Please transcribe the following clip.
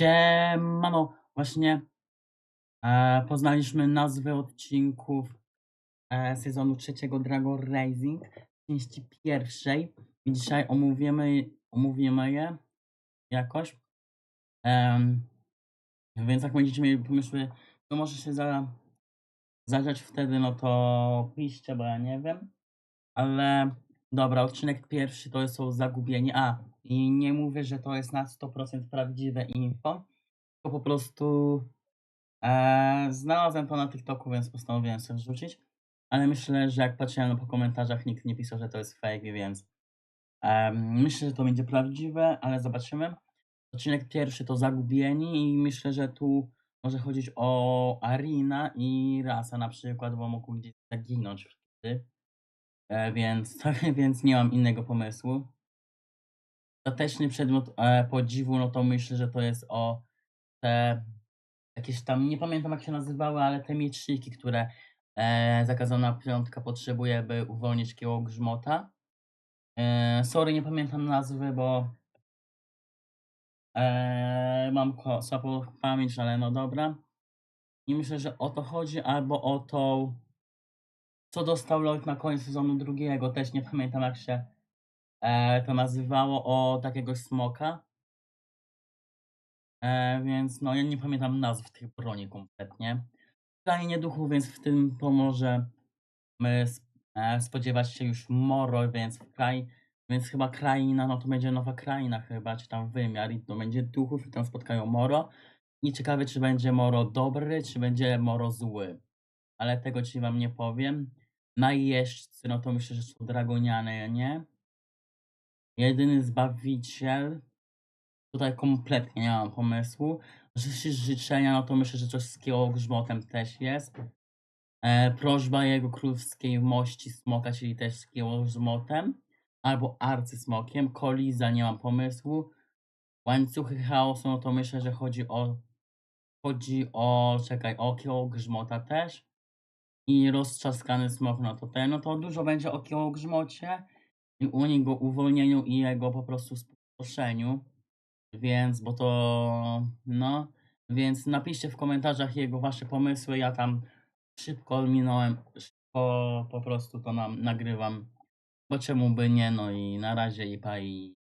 Siemano, właśnie e, poznaliśmy nazwy odcinków e, sezonu trzeciego Dragon Rising, części pierwszej i dzisiaj omówimy, omówimy je jakoś. Em, więc jak będziecie mieli pomysły, to może się za, wtedy, no to piszcie, bo ja nie wiem. Ale dobra, odcinek pierwszy to są zagubieni. A, i nie mówię, że to jest na 100% prawdziwe info, tylko po prostu e, znalazłem to na TikToku, więc postanowiłem sobie wrzucić. Ale myślę, że jak patrzyłem po komentarzach, nikt nie pisał, że to jest fake, więc em, myślę, że to będzie prawdziwe, ale zobaczymy. Odcinek pierwszy to zagubieni i myślę, że tu może chodzić o Arina i Rasa na przykład, bo mogą gdzieś zaginąć wtedy. E, więc, więc nie mam innego pomysłu. Ostateczny przedmiot e, podziwu, no to myślę, że to jest o te jakieś tam, nie pamiętam jak się nazywały, ale te mieczyki, które e, zakazana piątka potrzebuje, by uwolnić kieło grzmota. E, sorry, nie pamiętam nazwy, bo e, mam słabą pamięć, ale no dobra. I myślę, że o to chodzi, albo o tą, co dostał Lloyd na koniec sezonu drugiego, też nie pamiętam jak się e, to nazywało, o takiego smoka. E, więc no ja nie pamiętam nazw tych broni kompletnie. Krainie duchów, więc w tym pomoże my e, spodziewać się już Moro, więc w kraj, więc chyba kraina, no to będzie nowa kraina chyba, czy tam wymiar i to będzie duchów i tam spotkają Moro. I ciekawe, czy będzie Moro dobry, czy będzie Moro zły. Ale tego ci wam nie powiem. Najeźdźcy, no to myślę, że są dragoniane, nie? Jedyny zbawiciel. Tutaj kompletnie nie mam pomysłu. Ży- Życzenia, no to myślę, że coś z grzmotem też jest. E, prośba jego królewskiej mości smoka, czyli też z grzmotem. Albo arcysmokiem. Koliza, nie mam pomysłu. Łańcuchy chaosu, no to myślę, że chodzi o. Chodzi o. Czekaj, o grzmota też. I roztrzaskany smok, no to ten. No to dużo będzie o grzmocie. I u niego uwolnieniu i jego po prostu spustoszeniu. Więc, bo to, no, więc napiszcie w komentarzach jego wasze pomysły. Ja tam szybko minąłem, szybko po prostu to nam nagrywam. Bo czemu by nie, no i na razie i pa i